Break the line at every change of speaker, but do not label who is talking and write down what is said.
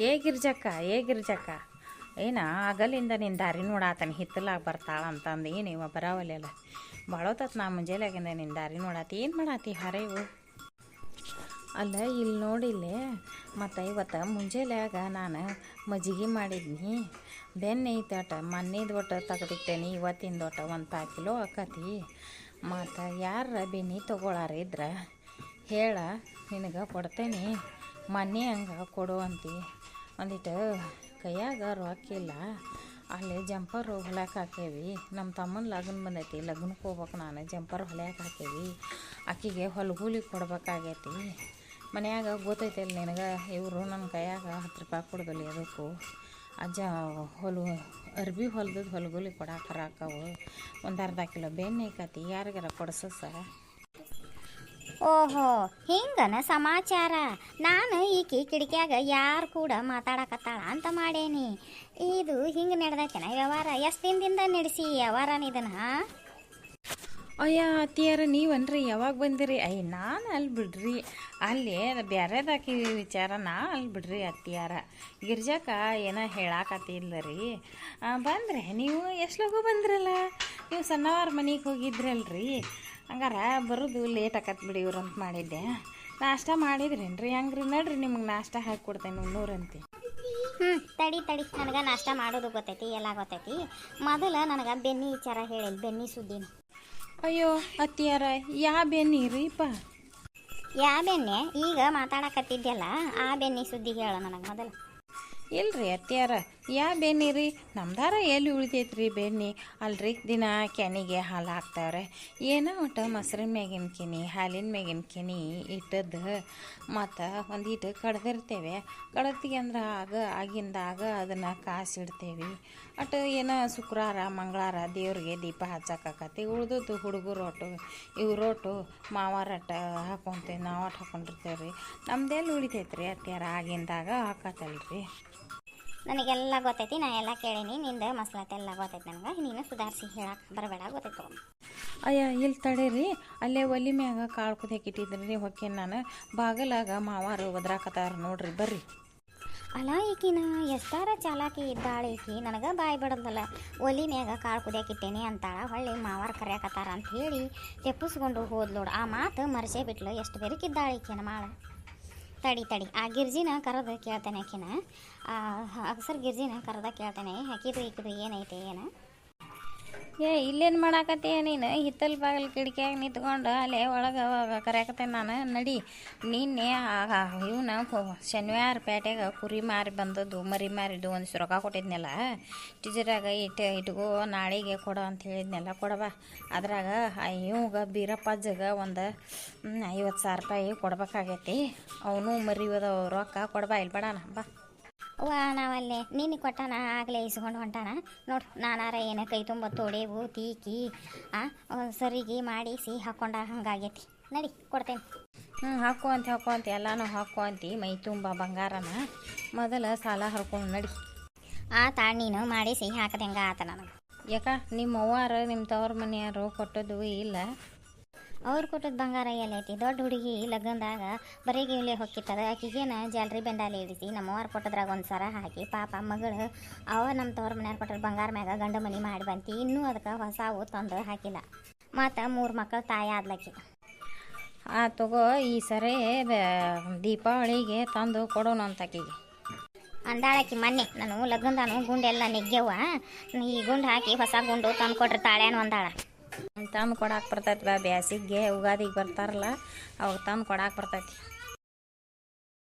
ಏ ಗಿರ್ಜಕ್ಕ ಏನ ಆಗಲಿಂದ ನಿನ್ನ ದಾರಿ ನೋಡಾತನ ಹಿತ್ತಲಾಗ ಬರ್ತಾಳ ಅಂತಂದು ಏನು ಇವ ಬರಾವಲ್ಲ ಭಾಳೋತತ್ ನಾ ಮುಂಜಾನೆಗಿಂದ ನಿನ್ನ ದಾರಿ ನೋಡಾತಿ. ಏನು ಮಾಡಾತಿ ಹರೇವು ಅಲ್ಲ ಇಲ್ಲಿ ನೋಡಿಲ್ಲೇ ಮತ್ತು ಇವತ್ತು ಮುಂಜಾನೆಯಾಗ ನಾನು ಮಜ್ಜಿಗೆ ಮಾಡಿದ್ನಿ. ಬೆನ್ನೆ ಐತಾಟ, ಮೊನ್ನೆದು ಒಟ್ಟು ತೆಗೆದಿಟ್ಟೇನಿ, ಇವತ್ತಿಂದ ಒಟ್ಟು ಒಂದು ಪಾ ಕಿಲೋ ಆಕತಿ. ಮತ್ತು ಯಾರ ಬೆನ್ನಿ ತೊಗೊಳಾರ ಇದ್ರೆ ಹೇಳ, ನಿನಗೆ ಕೊಡ್ತೇನೆ. ಮೊನ್ನೆ ಹಂಗೆ ಕೊಡು ಅಂತಿ ಒಂದಿಟ್ಟು ಕೈಯಾಗ ರೊಕ್ಕಿಲ್ಲ ಅಲ್ಲಿ ಜಂಪರ್ ಹೊಲ್ಯಾಕೆ ಹಾಕೇವಿ. ನಮ್ಮ ತಮ್ಮನ ಲಗ್ನ ಬಂದೈತಿ. ಲಗ್ನಕ್ಕೆ ಹೋಗ್ಬೇಕು ನಾನು. ಜಂಪರ್ ಹೊಲ್ಯಾಕೆ ಹಾಕೇವಿ. ಆಕಿಗೆ ಹೊಲ್ಗೂಲಿ ಕೊಡ್ಬೇಕಾಗೈತಿ. ಮನ್ಯಾಗ ಅಲ್ಲಿ ನಿನಗೆ? ಇವರು ನನ್ನ ಕೈಯಾಗ ಹತ್ತು ರೂಪಾಯಿ ಕೊಡ್ದಲ್ಲಿ ಅದಕ್ಕೂ ಅಜ್ಜ ಹೊಲು, ಅರ್ಬಿ ಹೊಲ್ದದ್ದು ಹೊಲ್ಗೂಲಿ ಕೊಡಾಕರ ಹಾಕವು. ಒಂದು ಅರ್ಧ ಕಿಲೋ ಬೆಣ್ಣೆ ಐಕತಿ ಯಾರಿಗಾರ ಕೊಡ್ಸಸ?
ಓಹೋ, ಹಿಂಗನ ಸಮಾಚಾರ. ನಾನು ಈಕಿ ಕಿಡಿಕ್ಯಾಗ ಯಾರು ಕೂಡ ಮಾತಾಡಕತ್ತಾಳ ಅಂತ ಮಾಡೇನಿ. ಇದು ಹಿಂಗೆ ನಡೆದೈತೆನ ವ್ಯವಹಾರ? ಎಷ್ಟು ದಿನದಿಂದ ನಡೆಸಿ ವ್ಯವಹಾರನ ಇದನ್ನ?
ಅಯ್ಯ, ಅತ್ತಿಯಾರ, ನೀವನ್ರಿ, ಯಾವಾಗ ಬಂದಿರಿ? ಅಯ್ಯ, ನಾನು ಅಲ್ಲಿ ಬಿಡ್ರಿ. ಅಲ್ಲಿ ಬೇರೆದಾಕಿ ವಿಚಾರ ನಾ ಅಲ್ಲಿ ಬಿಡ್ರಿ ಅತ್ತಿಯಾರ. ಗಿರ್ಜಾಕ ಏನೋ ಹೇಳಾಕತ್ತಿಲ್ಲ ರೀ ಬಂದ್ರೆ ನೀವು ಎಷ್ಟು ಲಗು ಬಂದ್ರಲ್ಲ? ನೀವು ಸಣ್ಣವಾರ ಮನೆಗೆ ಹೋಗಿದ್ರಲ್ರಿ. ಹಂಗಾರ ಬರೋದು ಲೇಟ್ ಆಕತ್ ಬಿಡಿ ಇವ್ರು ಅಂತ ಮಾಡಿದ್ದೆ. ನಾಷ್ಟ ಮಾಡಿದ್ರೇನ್ರಿ? ಹಂಗ್ರಿ ನಡ್ರಿ ನಿಮ್ಗೆ ನಾಷ್ಟ ಹಾಕಿ ಕೊಡ್ತೇನೆ ಮುನ್ನೂರಂತಿ
ಹ್ಞೂ ತಡಿ ತಡಿ. ನನಗೆ ನಾಷ್ಟ ಮಾಡೋದು ಗೊತ್ತೈತಿ ಎಲ್ಲ ಗೊತ್ತೈತಿ. ಮೊದಲು ನನಗೆ ಬೆನ್ನಿ ವಿಚಾರ ಹೇಳಿಲ್ಲ ಬೆನ್ನಿ ಸುದ್ದಿ
ಅಯ್ಯೋ ಅತ್ತಿಯಾರ ಯಾ ಬೆನ್ನೀರಿಪ್ಪ
ಯಾ ಬೆನ್ನೆ? ಈಗ ಮಾತಾಡಕತ್ತಿದ್ಯಲ್ಲ ಆ ಬೆನ್ನಿ ಸುದ್ದಿ ಹೇಳು ನನಗೆ ಮೊದಲು.
ಇಲ್ರಿ ಅತ್ತಿಯಾರ. ಯಾ ಬೆನ್ನಿ ರೀ? ನಮ್ದಾರ ಎಲ್ಲಿ ಉಳಿತೈತ್ರಿ ಬೆನ್ನಿ? ಅಲ್ರಿ ದಿನ ಕೆನಿಗೆ ಹಾಲು ಹಾಕ್ತಾವ್ರೆ. ಏನೋ ಒಟ್ಟು ಮೊಸರಿನ ಮ್ಯಾಗಿನ ಕೆನಿ, ಹಾಲಿನ ಮ್ಯಾಗಿನ ಕೆನಿ ಇಟ್ಟದ್ದು ಮತ್ತು ಒಂದಿಟ್ಟು ಕಡ್ದಿರ್ತೇವೆ. ಕಡತ್ತಿಗೆ ಅಂದ್ರೆ ಆಗ ಆಗಿಂದಾಗ ಅದನ್ನು ಕಾಸಿಡ್ತೇವೆ. ಒಟ್ಟು ಏನೋ ಶುಕ್ರವಾರ ಮಂಗಳವಾರ ದೇವ್ರಿಗೆ ದೀಪ ಹಚ್ಚಕ್ಕಾಕತಿ ಉಳ್ದದ್ದು ಹುಡುಗರು ಒಟ್ಟು ಇವ್ರೊಟ್ಟು ಮಾವಾರಟ್ಟ ಹಾಕೊಂತೇವೆ ನಾವು ಒಟ್ಟು ಹಾಕೊಂಡಿರ್ತೇವೆ ರೀ ನಮ್ದೆಲ್ಲಿ ರೀ ಅತ್ತಿಯಾರ? ಆಗಿಂದಾಗ ಹಾಕತ್ತಲ್ರಿ.
ನನಗೆಲ್ಲ ಗೊತ್ತೈತಿ ನಾ ಎಲ್ಲ ಕೇಳೀನಿ ನಿಂದು ಮಸ್ಲಾತೆ ಎಲ್ಲ ಗೊತ್ತೈತಿ ನನಗೆ. ನೀನು ಸುಧಾರಿಸಿ ಹೇಳಕ್ಕೆ ಬರಬೇಡ ಗೊತ್ತೈತು
ಅಯ್ಯ ಇಲ್ಲಿ ತಡೀರಿ. ಅಲ್ಲೇ ಒಲಿ ಮ್ಯಾಗ ಕಾಳು ಕುದಿಯಕ್ಕೆ ಇಟ್ಟಿದ್ರಿ ರೀ ಹೊಕ್ಕೇನು ನಾನು. ಬಾಗಲಾಗ ಮಾವಾರು ಒದ್ರಾಕತ್ತಾರ ನೋಡ್ರಿ ಬರ್ರಿ.
ಅಲ್ಲ ಈಕಿನ ಎಷ್ಟಾರ ಚಾಲಾಕಿ ಇದ್ದಾಳೆ ಈಕಿ ನನಗೆ ಬಾಯಿ ಬಿಡೋದಲ್ಲ ಒಲಿ ಮ್ಯಾಗ ಕಾಳು ಕುದಿಯಾಕಿಟ್ಟೇನಿ ಅಂತಾಳ ಹೊಳ್ಳಿ ಮಾವಾರ ಕರ್ಯಾಕತ್ತಾರ ಅಂತ ಹೇಳಿ ತೆಪ್ಪಿಸ್ಕೊಂಡು ಹೋದ್ಲೋಡು. ಆ ಮಾತು ಮರಸೇ ಬಿಟ್ಲು ಎಷ್ಟು ಬೆರಕಿದ್ದಾಳೆ ಈಕಿನ ಮಾಳ. ತಡಿ ತಡಿ. ಆ ಗಿರ್ಜಿನ ಕರೆದು ಕೇಳ್ತೇನೆ ಆಕಿನ. ಅಕ್ಸರ್ ಗಿರ್ಜಿನ ಕರೆದ ಕೇಳ್ತೇನೆ. ಹಾಕಿದ್ರು ಈಕಿದು ಏನೈತೆ, ಏನು?
ಏ, ಇಲ್ಲೇನು ಮಾಡಾಕತ್ತೀಯ ನೀನು? ಹಿತ್ತಲ್ ಬಾಗಿಲು ಕಿಟಕಿಯಾಗ ನಿಂತ್ಕೊಂಡು ಅಲ್ಲೇ ಒಳಗೆ ಕರ್ಯಾಕತ್ತೇನೆ ನಾನು? ನಡಿ. ನಿನ್ನೆ ಇವನ ಶನಿವಾರ ಪೇಟೆಗೆ ಕುರಿ ಮಾರಿ ಬಂದದ್ದು, ಮರಿ ಮಾರಿದ್ದು ಒಂದು ರೊಕ್ಕ ಕೊಟ್ಟಿದ್ನಲ್ಲ? ಟೀಚರಾಗ ಇಟ್ಟು ಇಟ್ಕೋ ನಾಳೆಗೆ ಕೊಡು ಅಂತ ಹೇಳಿದ್ನೆಲ್ಲ ಕೊಡವ ಅದ್ರಾಗ ಇವಾಗ ಬೀರಪ್ಪಜ್ಜಗ ಒಂದು ಐವತ್ತು ಸಾವಿರ ರೂಪಾಯಿ ಕೊಡ್ಬೇಕಾಗೈತಿ. ಅವನು ಮರಿಯೋದ ರೊಕ್ಕ ಕೊಡ್ಬಾ ಇಲ್ಲಿ ಬಾ.
ವಾ ನಾವಲ್ಲೇ. ನಿನ್ನ ಕೊಟ್ಟಾನ? ಆಗಲೇ ಇಸ್ಕೊಂಡು ಹೊಂಟಾನ? ನೋಡು ನಾನಾರ ಏನ ಕೈ ತುಂಬ ತೊಡೆವು ತೀಕಿ ಆ ಸರಿಗೆ ಮಾಡಿಸಿ ಹಾಕೊಂಡ ಹಂಗಾಗೈತಿ. ನಡಿ ಕೊಡ್ತೇನೆ.
ಹ್ಞೂ ಹಾಕು ಅಂತ ಹಾಕು ಅಂತ ಎಲ್ಲನೂ ಹಾಕು ಅಂತಿ ಮೈ ತುಂಬ ಬಂಗಾರನ. ಮೊದಲು ಸಾಲ ಹರ್ಕೊಂಡು ನಡಿ.
ಆ ತಾ ನೀನು ಮಾಡಿಸಿ ಹಾಕದಂಗ ಆತ ನನಗೆ.
ಯಾಕ ನಿಮ್ಮ ಅವ್ವಾರು ನಿಮ್ಮ ತವ್ರ ಮನೆಯವರು ಕೊಟ್ಟದ್ದು ಇಲ್ಲ.
ಅವ್ರು ಕೊಟ್ಟದ್ದು ಬಂಗಾರ ಎಲ್ಲೈತಿ ದೊಡ್ಡ ಹುಡುಗಿ ಲಗ್ನದಾಗ ಬರೀ ಇಲ್ಲೇ ಹೊಕ್ಕಿತ್ತದ ಆಕಿಗೇನ ಜಾಲ್ರಿ ಬೆಂಡಾಲಿ ಇಳಿಸಿ ನಮ್ಮವ್ರು ಕೊಟ್ಟದ್ರಾಗ ಒಂದು ಸರ ಹಾಕಿ ಪಾಪ ಮಗಳು ಅವ ನಮ್ಮ ತವ್ರ ಮನ್ಯಾಗ ಕೊಟ್ಟರು ಬಂಗಾರ ಮ್ಯಾಗ ಗಂಡ ಮನಿ ಮಾಡಿ ಬಂತಿ. ಇನ್ನೂ ಅದಕ್ಕೆ ಹೊಸವು ತಂದು ಹಾಕಿಲ್ಲ. ಮತ್ತು ಮೂರು ಮಕ್ಕಳು ತಾಯಿ ಆದ್ಲಕ್ಕಿ
ಆ ತಗೋ ಈ ಸರಿ ದೀಪಾವಳಿಗೆ ತಂದು ಕೊಡೋಣ ಅಂತ ಆಕಿಗೆ
ಅಂದಾಳಕಿ ಮೊನ್ನೆ ನಾನು ಲಗ್ನದಾನು ಗುಂಡೆಲ್ಲ ನೆಗ್ಗ್ಯವ ಈ ಗುಂಡು ಹಾಕಿ ಹೊಸ ಗುಂಡು ತಂದು ಕೊಟ್ರೆ ತಾಳ್ಯಾನು ಅಂದಾಳ.
ತಂದು ಕೊಡಾಕ ಬರ್ತೈತಿ ಬ್ಯಾಸಿಗೆ ಉಗಾದಿಗೆ ಬರ್ತಾರಲ್ಲ ಅವಾಗ ತಂದು ಕೊಡಾಕ ಬರ್ತೈತಿ.